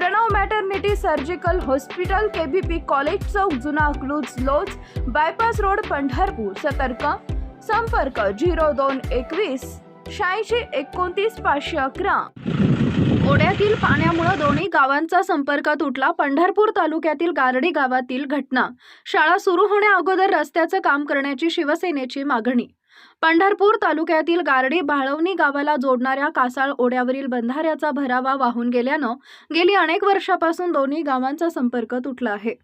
Pranav maternity surgical hospital KBP college चौक जुना अकलूज लोज bypass road Pandharpur. सतर्क. संपर्क झिरो दोन एकवीस शहाऐंशी एकोणतीस पाचशे अकरा. ओढ्यातील पाण्यामुळे दोन्ही गावांचा संपर्क तुटला. पंढरपूर तालुक्यातील गारडी गावातील घटना. शाळा सुरू होण्या अगोदर रस्त्याचं काम करण्याची शिवसेनेची मागणी. पंढरपूर तालुक्यातील गारडी भाळवणी गावाला जोडणाऱ्या कासाळ ओढ्यावरील बंधाऱ्याचा भरावा वाहून गेल्यानं गेली अनेक वर्षापासून दोन्ही गावांचा संपर्क तुटला आहे.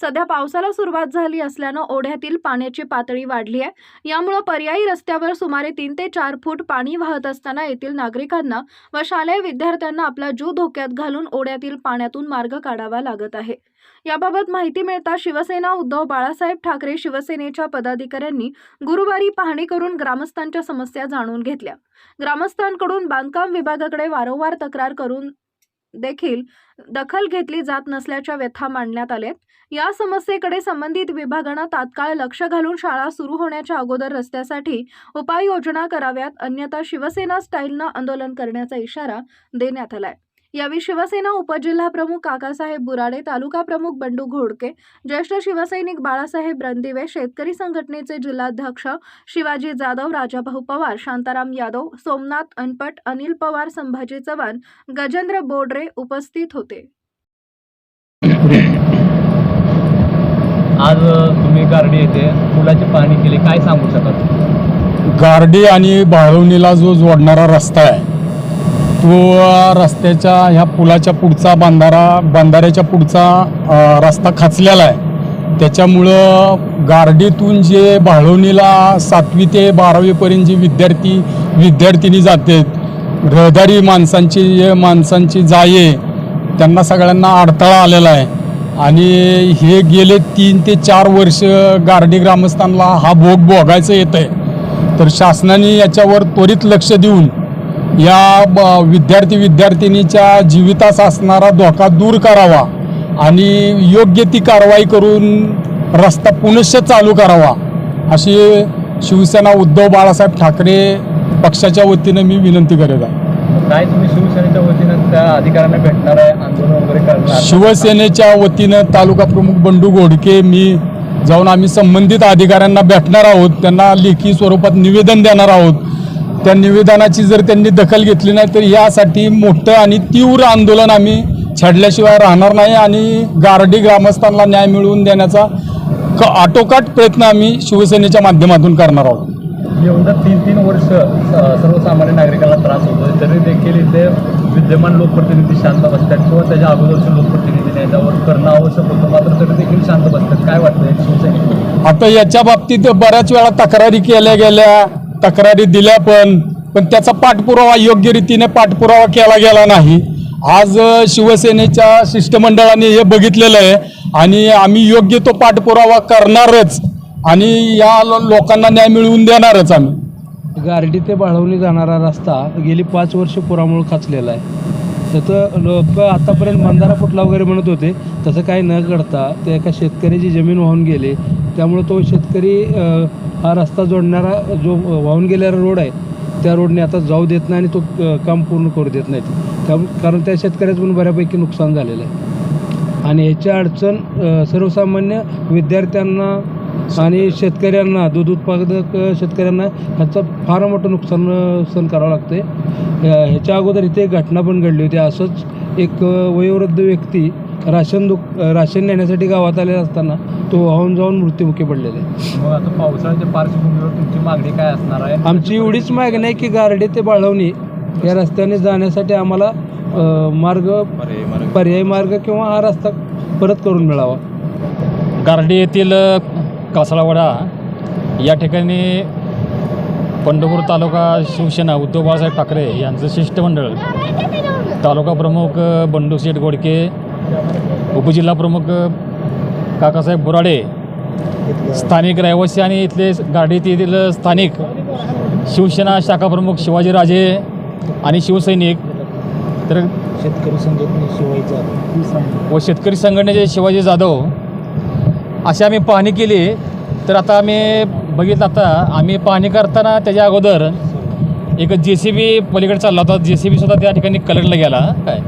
सध्या पावसाला सुरुवात झाली असल्यानं ओढ्यातील पाण्याची पातळी वाढली आहे. यामुळं पर्यायी रस्त्यावर सुमारे तीन ते चार फूट पाणी वाहत असताना येथील नागरिकांना व शालेय विद्यार्थ्यांना आपला जीव धोक्यात घालून ओढ्यातील पाण्यातून मार्ग काढावा लागत आहे. याबाबत माहिती मिळता शिवसेना उद्धव बाळासाहेब ठाकरे शिवसेनेच्या पदाधिकाऱ्यांनी गुरुवारी पाहणी करून ग्रामस्थांच्या समस्या जाणून घेतल्या. ग्रामस्थांकडून बांधकाम विभागाकडे वारंवार तक्रार करून देखील दखल घेतली जात नसल्याच्या व्यथा मांडण्यात आल्यात. या समस्येकडे संबंधित विभागानं तात्काळ लक्ष घालून शाळा सुरू होण्याच्या अगोदर रस्त्यासाठी उपाययोजना कराव्यात अन्यथा शिवसेना स्टाईलनं आंदोलन करण्याचा इशारा देण्यात आलाय. यावेळी शिवसेना उपजिल्हा प्रमुख काकासाहेब बुराडे तालुका प्रमुख बंडू घोडके ज्येष्ठ शिवसैनिक बाळासाहेब रणदिवे शेतकरी संघटनेचे जिल्हाध्यक्ष शिवाजी जाधव राजाभाऊ पवार शांताराम यादव सोमनाथ अनपट अनिल पवार संभाजी चव्हाण गजेंद्र बोडरे उपस्थित होते. आज तुम्ही गारडी येथे पुलाची पाहणी केली. काय सांगू शकाल गारडी आणि बाळवणीला जो जोडणारा रस्ता आहे तो रस्त्याच्या ह्या पुलाच्या पुढचा बांधारा बांधाऱ्याच्या पुढचा रस्ता खचलेला आहे. त्याच्यामुळं गार्डीतून जे बाळवणीला सातवी ते बारावीपर्यंत जी विद्यार्थी विद्यार्थिनी जाते रहदारी माणसांची जे माणसांची जाये त्यांना सगळ्यांना अडथळा आलेला आहे. आणि हे गेले तीन ते चार वर्ष गारडी ग्रामस्थांना हा भोग भोगायचं येत आहे तर शासनाने याच्यावर त्वरित लक्ष देऊन या ब- विद्यार्थी विद्यार्थिनीच्या जीवितास असणारा धोका दूर करावा आणि योग्य ती कारवाई करून रस्ता पुनश्च चालू करावा अशी शिवसेना उद्धव बाळासाहेब ठाकरे पक्षाच्या वतीनं मी विनंती करीत आहे. काय तुम्ही शिवसेनेच्या वतीनं त्या अधिकाऱ्यांना भेटणार आहे आंदोलन वगैरे करणार शिवसेनेच्या वतीनं तालुका प्रमुख बंडू घोडके मी जाऊन आम्ही संबंधित अधिकाऱ्यांना भेटणार आहोत त्यांना लेखी स्वरूपात निवेदन देणार आहोत. त्या निवेदनाची जर त्यांनी दखल घेतली नाही तर यासाठी मोठं आणि तीव्र आंदोलन आम्ही छेडल्याशिवाय राहणार नाही आणि गारडी ग्रामस्थांना न्याय मिळवून देण्याचा क आटोकाट प्रयत्न आम्ही शिवसेनेच्या माध्यमातून करणार आहोत. एवढं तीन तीन वर्ष सर्वसामान्य नागरिकांना त्रास होतोय तरी देखील इथे विद्यमान लोकप्रतिनिधी शांत बसतात किंवा त्याच्या अगोदरचे लोकप्रतिनिधी याच्यावर करणं आवश्यक होतं मात्र तरी देखील शांत बसतात. काय वाटतं शिवसेने आता याच्या बाबतीत बऱ्याच वेळा तक्रारी केल्या गेल्या. तक्रारी दिल्या पण पण त्याचा पाठपुरावा योग्य रीतीने पाठपुरावा केला गेला नाही. आज शिवसेनेच्या शिष्टमंडळाने हे बघितलेलं आहे आणि आम्ही योग्य तो पाठपुरावा करणारच आणि या लोकांना न्याय मिळवून देणारच आम्ही. गारडी ते बाळवली जाणारा रस्ता गेली पाच वर्ष पुरामुळे खचलेला आहे. त्याचं लोक आतापर्यंत मंदारा फुटला वगैरे म्हणत होते. तसं काही न करता ते एका शेतकऱ्याची जमीन वाहून गेली. त्यामुळे तो शेतकरी हा रस्ता जोडणारा जो वाहून गेलेला रोड आहे त्या रोडने आता जाऊ देत नाही आणि तो काम पूर्ण करू देत नाही त्या कारण त्या शेतकऱ्याचं पण बऱ्यापैकी नुकसान झालेलं आहे. आणि याची अडचण सर्वसामान्य विद्यार्थ्यांना आणि शेतकऱ्यांना दूध उत्पादक शेतकऱ्यांना ह्याचं फार मोठं नुकसान सहन करावं लागते ह्याच्या अगोदर इथे एक घटना पण घडली होती. असंच एक वयोवृद्ध व्यक्ती राशन दुक राशन नेण्यासाठी गावात आलेला असताना तो वाहून जाऊन मृत्युमुखी पडलेला. आहे मग आता पावसाळ्याच्या पार्श्वभूमीवर तुमची मागणी काय असणार आहे? आमची एवढीच मागणी आहे की गारडे ते बाळवणी या रस्त्याने जाण्यासाठी आम्हाला मार्ग पर्यायी मार्ग. किंवा हा रस्ता परत करून मिळावा. गारडी येथील कासळावाडा या ठिकाणी पंढरपूर तालुका शिवसेना उद्धव बाळासाहेब ठाकरे यांचं शिष्टमंडळ तालुका प्रमुख बंडू शेठ गोडके उपजिल्हा प्रमुख काकासाहेब बोराडे स्थानिक रहिवासी आणि इथले गारडी येथील स्थानिक शिवसेना शाखा प्रमुख शिवाजीराजे आणि शिवसैनिक तर शेतकरी संघटने शिवायचा व शेतकरी संघटनेचे शिवाजी जाधव. अशी आम्ही पाहणी केली. तर आता आम्ही बघितलं आता आम्ही पाहणी करताना त्याच्या अगोदर एक जे सी बी पलीकडे चालला होता. जे सी बीसुद्धा त्या ठिकाणी कलरला गेला काय?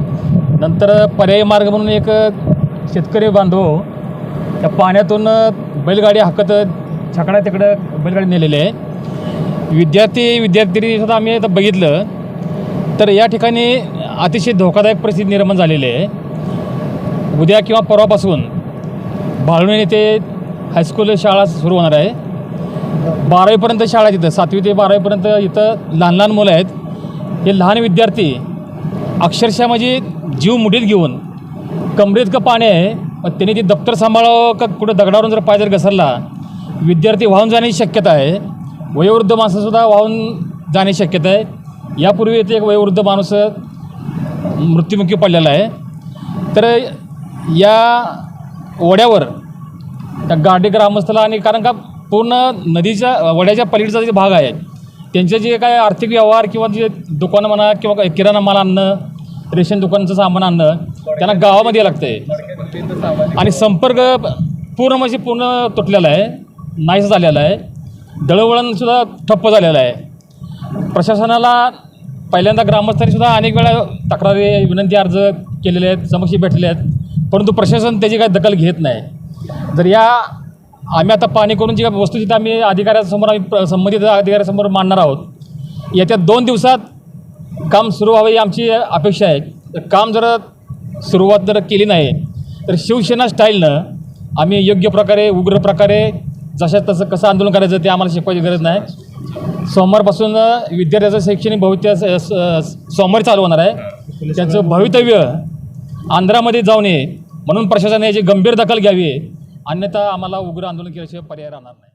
नंतर पर्यायी मार्ग म्हणून एक शेतकरी बांधव त्या पाण्यातून बैलगाडी हाकत छकडा तिकडं बैलगाडी नेलेली आहे. विद्यार्थी विद्यार्थी सुद्धा आम्ही आता बघितलं तर या ठिकाणी अतिशय धोकादायक परिस्थिती निर्माण झालेली आहे. उद्या किंवा परवापासून बाळवणी येथे हायस्कूल शाळा सुरू होणार आहे. बारावीपर्यंत शाळा तिथं सातवी ते बारावीपर्यंत इथं लहान लहान मुलं आहेत. हे लहान विद्यार्थी अक्षरशः म्हणजे जीव मुठीत घेऊन कमरेत पाणी आहे मग त्यांनी ते दप्तर सांभाळावं का कुठं दगडावरून जर पाय जर घसरला विद्यार्थी वाहून जाण्याची शक्यता आहे. वयोवृद्ध माणसंसुद्धा वाहून जाण्याची शक्यता आहे. यापूर्वी येथे एक वयोवृद्ध माणूस मृत्युमुखी पडलेला आहे. तर या ओढ्यावर त्या गाडी ग्रामस्थला आणि कारण का पूर्ण नदीच्या वड्याच्या पलीकडचा जे भाग आहे त्यांचे जे काय आर्थिक व्यवहार किंवा जे दुकानं म्हणा किंवा किराणा माल आणणं रेशन दुकानाचं सामान आणणं त्यांना गावामध्ये लागतं आहे आणि संपर्क पूर्ण म्हणजे पूर्ण तुटलेला आहे नाहीस झालेला आहे. दळवळणसुद्धा ठप्प झालेलं आहे. प्रशासनाला पहिल्यांदा ग्रामस्थांनीसुद्धा अनेक वेळा तक्रारी विनंती अर्ज केलेले आहेत समक्षी भेटले आहेत. परंतु प्रशासन त्याची काही दखल घेत नाही. जर या आम्ही आता पाणी करून जी काही वस्तू आम्ही अधिकाऱ्यासमोर आम्ही संबंधित अधिकाऱ्यासमोर मांडणार आहोत. येत्या दोन दिवसात काम सुरू व्हावं ही आमची अपेक्षा आहे. तर काम जर सुरुवात जर केली नाही तर शिवसेना स्टाईलनं आम्ही योग्य प्रकारे उग्र प्रकारे जशा तसं कसं आंदोलन करायचं ते आम्हाला शिकवायची गरज नाही. सोमवारपासून विद्यार्थ्याचं शैक्षणिक भवित्य स- सोमवारी चालू होणार आहे. त्यांचं भवितव्य आंध्रामध्ये जाऊ नये म्हणून प्रशासनाने याची गंभीर दखल घ्यावी अन्यथा आम्हाला उग्र आंदोलन केल्याशिवाय पर्याय राहणार नाही.